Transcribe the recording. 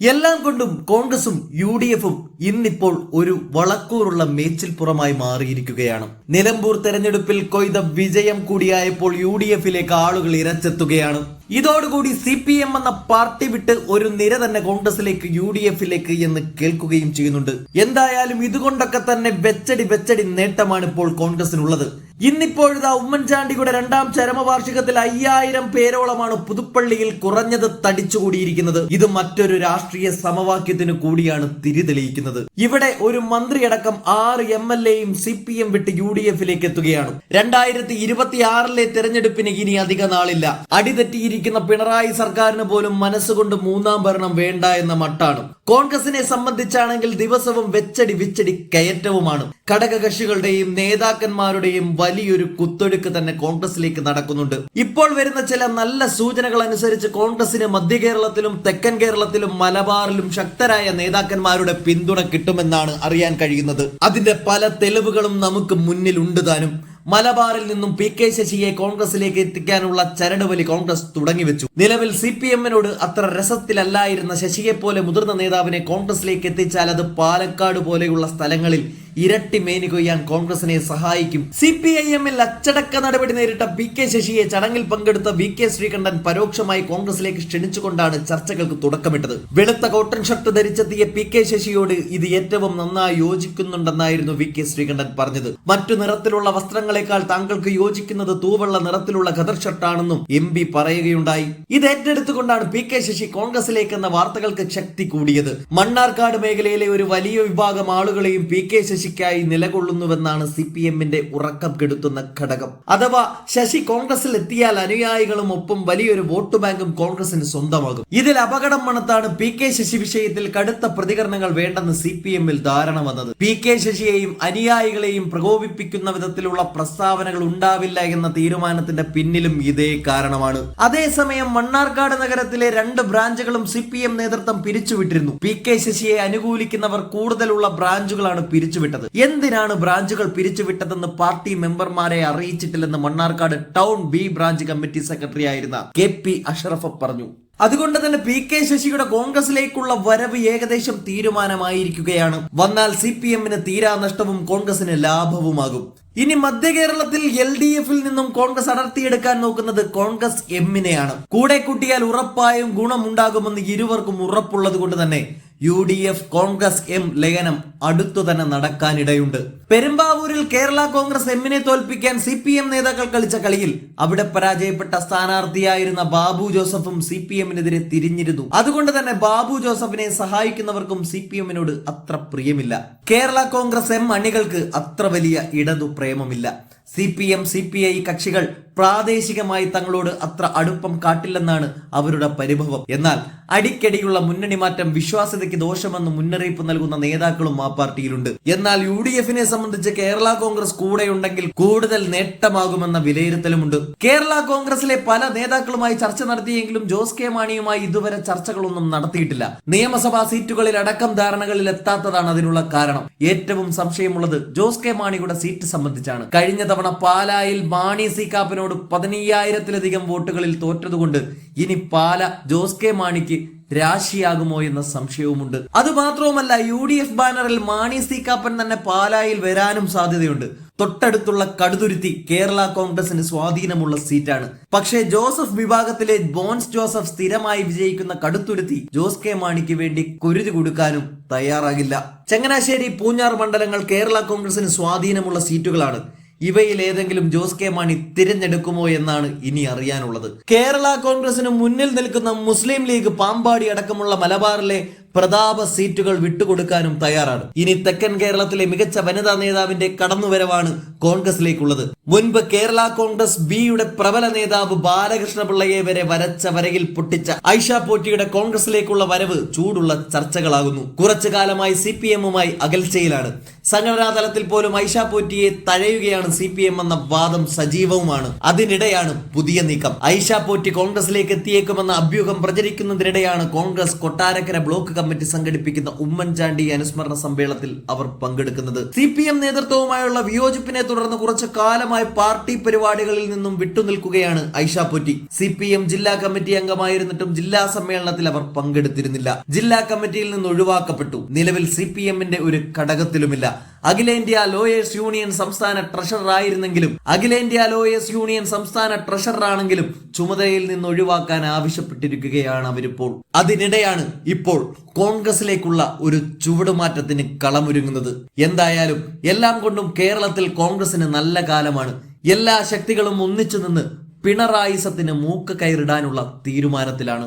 എല്ലാം കൊണ്ടും കോൺഗ്രസും യു ഡി എഫും ഇന്നിപ്പോൾ ഒരു വളക്കൂറുള്ള മേച്ചിൽപ്പുറമായി മാറിയിരിക്കുകയാണ്. നിലമ്പൂർ തെരഞ്ഞെടുപ്പിൽ കൊയ്ത വിജയം കൂടിയായപ്പോൾ യു ഡി എഫിലേക്ക് ആളുകൾ ഇരച്ചെത്തുകയാണ്. ഇതോടുകൂടി സി പി എം എന്ന പാർട്ടി വിട്ട് ഒരു നിര തന്നെ കോൺഗ്രസിലേക്ക് യു ഡി എഫിലേക്ക് എന്ന് കേൾക്കുകയും ചെയ്യുന്നുണ്ട്. എന്തായാലും ഇതുകൊണ്ടൊക്കെ തന്നെ വെച്ചടി വെച്ചടി നേട്ടമാണ് ഇപ്പോൾ കോൺഗ്രസിനുള്ളത്. ഇന്നിപ്പോഴിതാ ഉമ്മൻചാണ്ടിയുടെ രണ്ടാം ചരമവാർഷികത്തിൽ അയ്യായിരം പേരോളമാണ് പുതുപ്പള്ളിയിൽ കുറഞ്ഞത് തടിച്ചുകൂടിയിരിക്കുന്നത്. ഇത് മറ്റൊരു രാഷ്ട്രീയ സമവാക്യത്തിന് കൂടിയാണ് തിരിതെളിയിക്കുന്നത്. ഇവിടെ ഒരു മന്ത്രിയടക്കം ആറ് എം എൽ എയും സി പി എം വിട്ട് യു ഡി എഫിലേക്ക് എത്തുകയാണ് രണ്ടായിരത്തി ഇരുപത്തി ആറിലെ തെരഞ്ഞെടുപ്പിന് ഇനി അധിക നാളില്ല. അടിതെറ്റിയിരിക്കുന്ന പിണറായി സർക്കാരിന് പോലും മനസ്സുകൊണ്ട് മൂന്നാം ഭരണം വേണ്ട എന്ന മട്ടാണ്. കോൺഗ്രസിനെ സംബന്ധിച്ചാണെങ്കിൽ ദിവസവും വെച്ചടി വിച്ചടി കയറ്റവുമാണ്. ഘടകകക്ഷികളുടെയും നേതാക്കന്മാരുടെയും വലിയൊരു കുത്തൊഴുക്ക് തന്നെ കോൺഗ്രസിലേക്ക് നടക്കുന്നുണ്ട്. ഇപ്പോൾ വരുന്ന ചില നല്ല സൂചനകൾ അനുസരിച്ച് കോൺഗ്രസിന് മധ്യ കേരളത്തിലും തെക്കൻ കേരളത്തിലും മലബാറിലും ശക്തരായ നേതാക്കന്മാരുടെ പിന്തുണ കിട്ടുമെന്നാണ് അറിയാൻ കഴിയുന്നത്. അതിന്റെ പല തെളിവുകളും നമുക്ക് മുന്നിലുണ്ട് താനും. മലബാറിൽ നിന്നും പി കെ ശശിയെ കോൺഗ്രസിലേക്ക് എത്തിക്കാനുള്ള ചരടുവലി കോൺഗ്രസ് തുടങ്ങിവെച്ചു നിലവിൽ സി പി എമ്മിനോട് അത്ര രസത്തിലല്ലായിരുന്ന ശശിയെ പോലെ മുതിർന്ന നേതാവിനെ കോൺഗ്രസിലേക്ക് എത്തിച്ചാൽ അത് പാലക്കാട് പോലെയുള്ള സ്ഥലങ്ങളിൽ ഇരട്ടി മേനി കൊയ്യാൻ കോൺഗ്രസിനെ സഹായിക്കും. സി പി ഐ എമ്മിൽ അച്ചടക്ക നടപടി നേരിട്ട പി കെ ശശിയെ ചടങ്ങിൽ പങ്കെടുത്ത വി കെ ശ്രീകണ്ഠൻ പരോക്ഷമായി കോൺഗ്രസിലേക്ക് ക്ഷണിച്ചുകൊണ്ടാണ് ചർച്ചകൾക്ക് തുടക്കമിട്ടത്. വെളുത്ത കോട്ടൺ ഷർട്ട് ധരിച്ചെത്തിയ പി കെ ശശിയോട് ഇത് ഏറ്റവും നന്നായി യോജിക്കുന്നുണ്ടെന്നായിരുന്നു വി കെ ശ്രീകണ്ഠൻ പറഞ്ഞത്. മറ്റു നിറത്തിലുള്ള വസ്ത്രങ്ങളെക്കാൾ താങ്കൾക്ക് യോജിക്കുന്നത് തൂവെള്ള നിറത്തിലുള്ള ഖദർ ഷർട്ടാണെന്നും എം പി പറയുകയുണ്ടായി. ഇത് ഏറ്റെടുത്തുകൊണ്ടാണ് പി കെ ശശി കോൺഗ്രസിലേക്ക് എന്ന വാർത്തകൾക്ക് ശക്തി കൂടിയത്. മണ്ണാർക്കാട് മേഖലയിലെ ഒരു വലിയ വിഭാഗം ആളുകളെയും പി കെ ശശിക്കായി നിലകൊള്ളുന്നുവെന്നാണ് സി പി എമ്മിന്റെ ഉറക്കം കെടുത്തുന്ന ഘടകം. അഥവാ ശശി കോൺഗ്രസിൽ എത്തിയാൽ അനുയായികളും ഒപ്പം വലിയൊരു വോട്ട് ബാങ്കും കോൺഗ്രസിന് സ്വന്തമാകും. ഇതിൽ അപകടം മണത്താണ് പി കെ ശശി വിഷയത്തിൽ കടുത്ത പ്രതികരണങ്ങൾ വേണ്ടെന്ന് സി പി എമ്മിൽ ധാരണ വന്നത്. പി കെ ശശിയെയും അനുയായികളെയും പ്രകോപിപ്പിക്കുന്ന വിധത്തിലുള്ള പ്രസ്താവനകൾ ഉണ്ടാവില്ല എന്ന തീരുമാനത്തിന്റെ പിന്നിലും ഇതേ കാരണമാണ്. അതേസമയം മണ്ണാർക്കാട് നഗരത്തിലെ രണ്ട് ബ്രാഞ്ചുകളും സി പി എം നേതൃത്വം പിരിച്ചുവിട്ടിരുന്നു. പി കെ ശശിയെ അനുകൂലിക്കുന്നവർ കൂടുതലുള്ള ബ്രാഞ്ചുകളാണ് പിരിച്ചുവിട്ടത്. എന്തിനാണ് ബ്രാഞ്ചുകൾ പിരിച്ചുവിട്ടതെന്ന് പാർട്ടി മെമ്പർമാരെ അറിയിച്ചിട്ടില്ലെന്ന് Mannarkkad town B branch committee secretary ആയിരുന്ന കെ പി അഷറഫ് പറഞ്ഞു. അതുകൊണ്ട് തന്നെ പി കെ ശശിയുടെ കോൺഗ്രസിലേക്കുള്ള വരവ് ഏകദേശം തീരുമാനമായിരിക്കുകയാണ്. വന്നാൽ സി പി എമ്മിന് തീരാ നഷ്ടവും കോൺഗ്രസിന് ലാഭവുമാകും. ഇനി മധ്യ കേരളത്തിൽ എൽ ഡി എഫിൽ നിന്നും കോൺഗ്രസ് അടർത്തിയെടുക്കാൻ നോക്കുന്നത് കോൺഗ്രസ് എമ്മിനെയാണ്. കൂടെ കൂട്ടിയാൽ ഉറപ്പായും ഗുണമുണ്ടാകുമെന്ന് ഇരുവർക്കും ഉറപ്പുള്ളത് കൊണ്ട് തന്നെ U D F Congress M ലയനം അടുത്തു തന്നെ നടക്കാനിടയുണ്ട്. പെരുമ്പാവൂരിൽ കേരള കോൺഗ്രസ് എമ്മിനെ തോൽപ്പിക്കാൻ സി പി എം നേതാക്കൾ കളിച്ച കളിയിൽ അവിടെ പരാജയപ്പെട്ട സ്ഥാനാർത്ഥിയായിരുന്ന ബാബു ജോസഫും സി പി എമ്മിനെതിരെ തിരിഞ്ഞിരുന്നു. അതുകൊണ്ട് തന്നെ ബാബു ജോസഫിനെ സഹായിക്കുന്നവർക്കും സി പി എമ്മിനോട് അത്ര പ്രിയമില്ല. കേരള കോൺഗ്രസ് എം അണികൾക്ക് അത്ര വലിയ ഇടതു പ്രേമമില്ല. C P M C P I കക്ഷികൾ പ്രാദേശികമായി തങ്ങളോട് അത്ര അടുപ്പം കാട്ടില്ലെന്നാണ് അവരുടെ പരിഭവം. എന്നാൽ അടിക്കടിയുള്ള മുന്നണി മാറ്റം വിശ്വാസ്യതയ്ക്ക് ദോഷമെന്ന് മുന്നറിയിപ്പ് നൽകുന്ന നേതാക്കളും ആ പാർട്ടിയിലുണ്ട്. എന്നാൽ യു ഡി എഫിനെ സംബന്ധിച്ച് കേരള കോൺഗ്രസ് കൂടെയുണ്ടെങ്കിൽ കൂടുതൽ നേട്ടമാകുമെന്ന വിലയിരുത്തലുമുണ്ട്. കേരള കോൺഗ്രസിലെ പല നേതാക്കളുമായി ചർച്ച നടത്തിയെങ്കിലും ജോസ് കെ മാണിയുമായി ഇതുവരെ ചർച്ചകളൊന്നും നടത്തിയിട്ടില്ല. നിയമസഭാ സീറ്റുകളിൽ അടക്കം ധാരണകളിൽ എത്താത്തതാണ് അതിനുള്ള കാരണം. ഏറ്റവും സംശയമുള്ളത് ജോസ് കെ മാണിയുടെ സീറ്റ് സംബന്ധിച്ചാണ്. കഴിഞ്ഞ തവണ പാലായിൽ മാണി സി കാപ്പനോട് പതിനയ്യായിരത്തിലധികം വോട്ടുകളിൽ തോറ്റതുകൊണ്ട് ഇനി പാല ജോസ് കെ മാണിക്ക് രാശിയാകുമോ എന്ന സംശയവുമുണ്ട്. അത് മാത്രവുമല്ല യു ഡി എഫ് ബാനറിൽ മാണി സി കാപ്പൻ തന്നെ പാലായിൽ വരാനും സാധ്യതയുണ്ട്. തൊട്ടടുത്തുള്ള കടുതുരുത്തി കേരള കോൺഗ്രസിന് സ്വാധീനമുള്ള സീറ്റാണ്. പക്ഷേ ജോസഫ് വിഭാഗത്തിലെ ബോൺസ് ജോസഫ് സ്ഥിരമായി വിജയിക്കുന്ന കടുത്തുരുത്തി ജോസ് കെ മാണിക്ക് വേണ്ടി കുരുതി കൊടുക്കാനും തയ്യാറാകില്ല. ചങ്ങനാശ്ശേരി പൂഞ്ഞാർ മണ്ഡലങ്ങൾ കേരള കോൺഗ്രസിന് സ്വാധീനമുള്ള സീറ്റുകളാണ്. ഇവയിൽ ഏതെങ്കിലും ജോസ് കെ മാണി തിരഞ്ഞെടുക്കുമോ എന്നാണ് ഇനി അറിയാനുള്ളത്. കേരള കോൺഗ്രസിന് മുന്നിൽ നിൽക്കുന്ന മുസ്ലിം ലീഗ് പാമ്പാടി അടക്കമുള്ള മലബാറിലെ പ്രതാപ സീറ്റുകൾ വിട്ടുകൊടുക്കാനും തയ്യാറാണ്. ഇനി തെക്കൻ കേരളത്തിലെ മികച്ച വനിതാ നേതാവിന്റെ കടന്നുവരവാണ് കോൺഗ്രസിലേക്കുള്ളത് മുൻപ് കേരള കോൺഗ്രസ് ബിയുടെ പ്രബല നേതാവ് ബാലകൃഷ്ണ പിള്ളയെ വരെ വരച്ച വരയിൽ പൊട്ടിച്ച ഐഷ പോറ്റിയുടെ കോൺഗ്രസിലേക്കുള്ള വരവ് ചൂടുള്ള ചർച്ചകളാകുന്നു. കുറച്ചു കാലമായി സി പി എമ്മുമായി അകൽച്ചയിലാണ്. സംഘടനാ തലത്തിൽ പോലും ഐഷ പോറ്റിയെ തഴയുകയാണ് സി പി എം എന്ന വാദം സജീവവുമാണ്. അതിനിടെയാണ് പുതിയ നീക്കം. ഐഷ പോറ്റി കോൺഗ്രസിലേക്ക് എത്തിയേക്കുമെന്ന അഭ്യൂഹം പ്രചരിക്കുന്നതിനിടെയാണ് കോൺഗ്രസ് കൊട്ടാരക്കര ബ്ലോക്ക് കമ്മിറ്റി സംഘടിപ്പിക്കുന്ന ഉമ്മൻചാണ്ടി അനുസ്മരണ സമ്മേളനത്തിൽ അവർ പങ്കെടുക്കുന്നത്. സി പി എം നേതൃത്വവുമായുള്ള വിയോജിപ്പിനെ തുടർന്ന് കുറച്ചു കാലമായി പാർട്ടി പരിപാടികളിൽ നിന്നും വിട്ടുനിൽക്കുകയാണ് Aisha Potty. C P M ജില്ലാ കമ്മിറ്റി അംഗമായിരുന്നിട്ടും ജില്ലാ സമ്മേളനത്തിൽ അവർ പങ്കെടുത്തിരുന്നില്ല. ജില്ലാ കമ്മിറ്റിയിൽ നിന്ന് ഒഴിവാക്കപ്പെട്ടു. നിലവിൽ സി പി എമ്മിന്റെ ഒരു ഘടകത്തിലുമില്ല. അഖിലേന്ത്യാ ലോയേഴ്സ് യൂണിയൻ സംസ്ഥാന ട്രഷറർ ആയിരുന്നെങ്കിലും അഖിലേന്ത്യാ ലോയേഴ്സ് യൂണിയൻ സംസ്ഥാന ട്രഷറർ ആണെങ്കിലും ചുമതലയിൽ നിന്ന് ഒഴിവാക്കാൻ ആവശ്യപ്പെട്ടിരിക്കുകയാണ് അവരിപ്പോൾ. അതിനിടെയാണ് ഇപ്പോൾ കോൺഗ്രസിലേക്കുള്ള ഒരു ചുവടുമാറ്റത്തിന് കളമൊരുങ്ങുന്നത്. എന്തായാലും എല്ലാം കൊണ്ടും കേരളത്തിൽ കോൺഗ്രസിന് നല്ല കാലമാണ്. എല്ലാ ശക്തികളും ഒന്നിച്ചു നിന്ന് പിണറായിസത്തിന് മൂക്ക് കയറിടാനുള്ള തീരുമാനത്തിലാണ്.